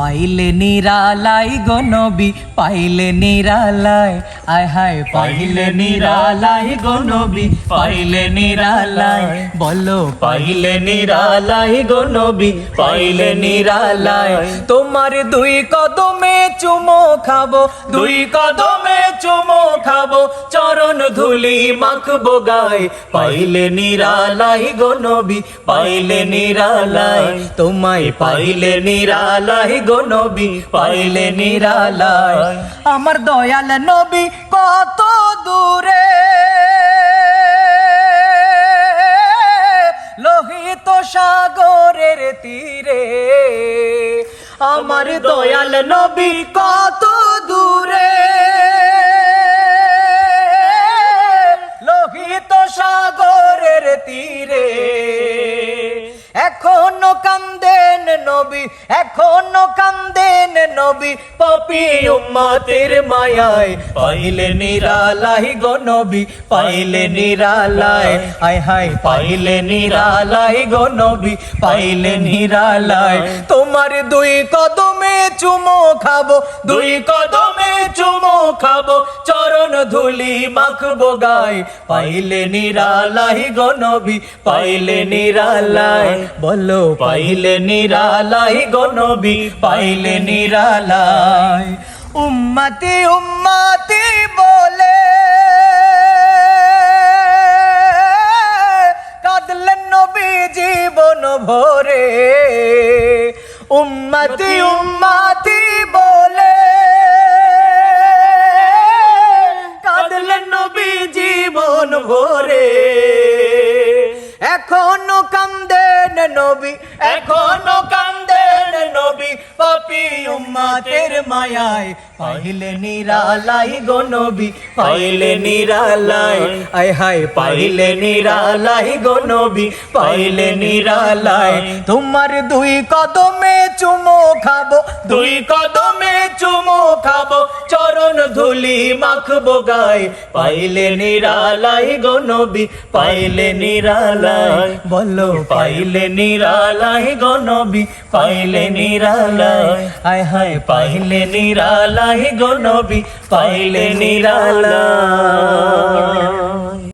পাইলে নিরালাই গো নবী, পাইলে নিরালাই। আয় হায়, পাইলে নিরালাই গো নবী, পাইলে নিরালাই। বলো, পাইলে নিরালাই গো নবী, পাইলে নিরালাই। তোমার দুই কদমে চুমো খাব, দুই কদমে চুমো খাব চরণ ধুলি মাখবো গায়। পাইলে নিরালাই গো নবী, পাইলে নিরালাই। তোমায় পাইলে নিরালাই গো নবী, পাইলে নিরালাই। আমার দয়াল নবী, কত দূরে। লোহিত সাগরের তীরে। আমার দয়াল নবী, কত দূরে। নবী, এখনও কান্দেন নবী, পপি উম্মাতের মায়ায়। পাইলে নিরালাই গো নবী, পাইলে নিরালায় আয় হায়, পাইলে নিরালাই গো নবী, পাইলে নিরালায় তোমার দুই কদমে চুমো খাব, দুই কদমে চুমো খাব, চরণ ধুলি মাখবো গায়। পাইলে নিরালাই গো নবী, পাইলে নিরালায় বলো, পাইলে নিরালাই গো নবী, পাইলে নিরালায় উম্মতি উম্মতি বলে, কাঁদলেন নবী জীবন ভরে। উম্মতি উম্মতি এখনও কান্দেন নবী, এখনও কান্দেন নবী, পাপি উম্মাতের মায়ায়। পাইলে নিরালাই গো নবী, পাইলে নিরালাই। আয় হায়, পাইলে নিরালাই গো নবী, পাইলে নিরালাই। তোমার দুই কদমে চুমো খাব, দুই কদমে চুমো খাব ধুলি মাখবো গায়। পাইলে নিরালাই গো নবী, পাইলে নিরালাই। বলো, পাইলে নিরালাই গো নবী, পাইলে নিরালাই। আয় হায়, পাইলে নিরালাই গো নবী, পাইলে নিরালাই।